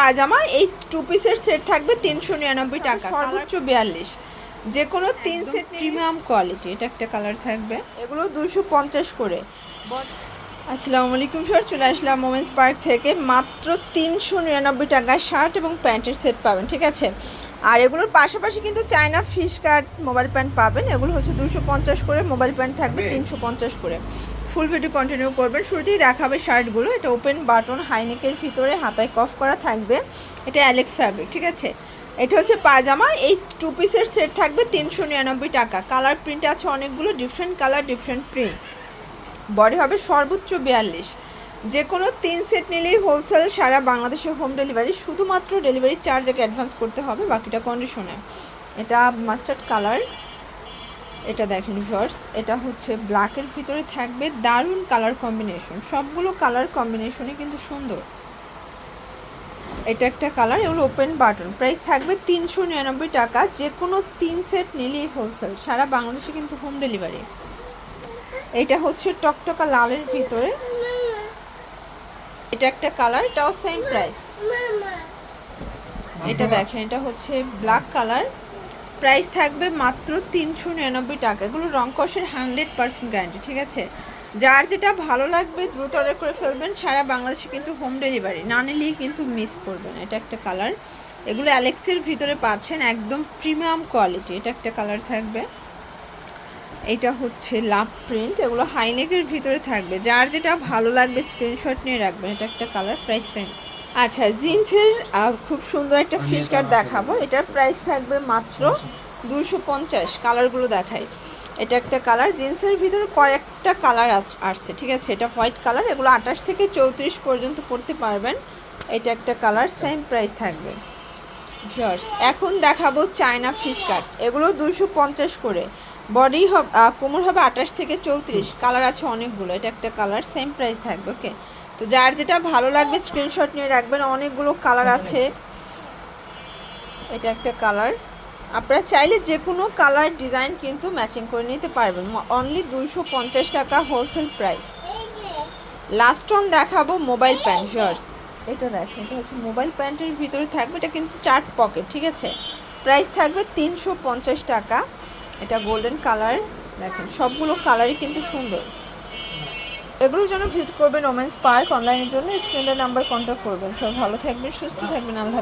পায়জামা এই টু পিসের সেট থাকবে তিনশো নিরানব্বই টাকা। সর্বোচ্চ বিয়াল্লিশ। যে কোনো তিন সেট প্রিমিয়াম কোয়ালিটি এটা একটা কালার থাকবে। এগুলো দুশো পঞ্চাশ করে। আসসালামু আলাইকুম স্যার চলে আসলাম মোমেন্স পার্ক থেকে। মাত্র তিনশো নিরানব্বই টাকায় শার্ট এবং প্যান্টের সেট পাবেন ঠিক আছে? আর এগুলোর পাশাপাশি কিন্তু China fish cut mobile pant পাবেন। এগুলো হচ্ছে দুশো পঞ্চাশ করে মোবাইল প্যান্ট থাকবে তিনশো পঞ্চাশ করে। ফুল ভিডিও কন্টিনিউ করবেন। শুরুতেই দেখাবে শার্টগুলো। এটা ওপেন বাটন হাইনেকের ভিতরে হাতায় কফ করা থাকবে। এটা অ্যালেক্স ফ্যাব্রিক ঠিক আছে? এটা হচ্ছে পায়জামা এই টু পিসের সেট থাকবে তিনশো নিরানব্বই টাকা। কালার প্রিন্ট আছে অনেকগুলো different colour different print body হবে সর্বোচ্চ বিয়াল্লিশ। যে কোনো তিন সেট নিলেই হোলসেল সারা বাংলাদেশে হোম ডেলিভারি শুধুমাত্র ডেলিভারি চার্জ আগে অ্যাডভান্স করতে হবে বাকিটা কন্ডিশনে এটা মাস্টার্ড কালার এটা দেখেন ভিউয়ার্স এটা হচ্ছে ব্ল্যাকের ভিতরে থাকবে দারুণ কালার কম্বিনেশন সবগুলো কালার কম্বিনেশনই কিন্তু সুন্দর। এটা একটা কালার এগুলো ওপেন বাটন প্রাইস থাকবে তিনশো নিরানব্বই টাকা যে কোনো তিন সেট নিলেই হোলসেল সারা বাংলাদেশে কিন্তু হোম ডেলিভারি এটা হচ্ছে টকটকা লালের ভিতরে। এটা একটা কালার এটাও সেম প্রাইস এটা দেখেন এটা হচ্ছে ব্ল্যাক কালার প্রাইস থাকবে মাত্র তিনশো নিরানব্বই টাকা। এগুলো রং কষের হান্ড্রেড পার্সেন্ট গ্যারান্টি, ঠিক আছে? যার যেটা ভালো লাগবে, দ্রুত অর্ডার করে ফেলবেন। সারা বাংলাদেশে কিন্তু হোম ডেলিভারি, না নিলেই কিন্তু মিস করবেন। এটা একটা কালার। এগুলো অ্যালেক্সের ভিতরে পাচ্ছেন একদম প্রিমিয়াম কোয়ালিটি। এটা একটা কালার থাকবে। এটা হচ্ছে লাভ প্রিন্ট। এগুলো হাইনেকের ভিতরে থাকবে। যার যেটা ভালো লাগবে, স্ক্রিনশট নিয়ে রাখবেন। এটা একটা কালার, প্রাইস সেম। আচ্ছা জিন্সের খুব সুন্দর একটা ফিশ কাট দেখাবো। এটার প্রাইস থাকবে মাত্র দুশো পঞ্চাশ। কালারগুলো দেখাই। এটা একটা কালার জিন্সের ভিতরে কয়েকটা কালার আসছে ঠিক আছে? এটা হোয়াইট কালার এগুলো আঠাশ থেকে চৌত্রিশ পর্যন্ত পড়তে পারবেন। এটা একটা কালার সেম প্রাইস থাকবে। ভিউয়ার্স এখন দেখাবো চায়না ফিশ কাট এগুলো দুশো পঞ্চাশ করে। বডি হবে কোমর হবে আঠাশ থেকে চৌত্রিশ। কালার আছে অনেকগুলো। এটা একটা কালার সেম প্রাইস থাকবে ওকে তো যার যেটা ভালো লাগবে স্ক্রিনশট নিয়ে রাখবেন, অনেকগুলো কালার আছে। এটা একটা কালার আপনারা চাইলে যে কোনো কালার ডিজাইন কিন্তু ম্যাচিং করে নিতে পারবেন। অনলি দুইশো পঞ্চাশ টাকা হোলসেল প্রাইস লাস্ট অন দেখাবো মোবাইল প্যান্ট ভিউয়ার্স এটা দেখেন এটা হচ্ছে মোবাইল প্যান্টের ভিতরে থাকবে, এটা কিন্তু চার পকেট ঠিক আছে? প্রাইস থাকবে তিনশো পঞ্চাশ টাকা। এটা গোল্ডেন কালার দেখেন, সবগুলো কালারই কিন্তু সুন্দর। এগুলোর জন্য ভিজিট করবেন ওমেন্স পার্ক অনলাইনের জন্য। স্ক্রিনের নাম্বার কন্ট্যাক্ট করবেন। সব ভালো থাকবেন, সুস্থ থাকবেন। আল্লাহ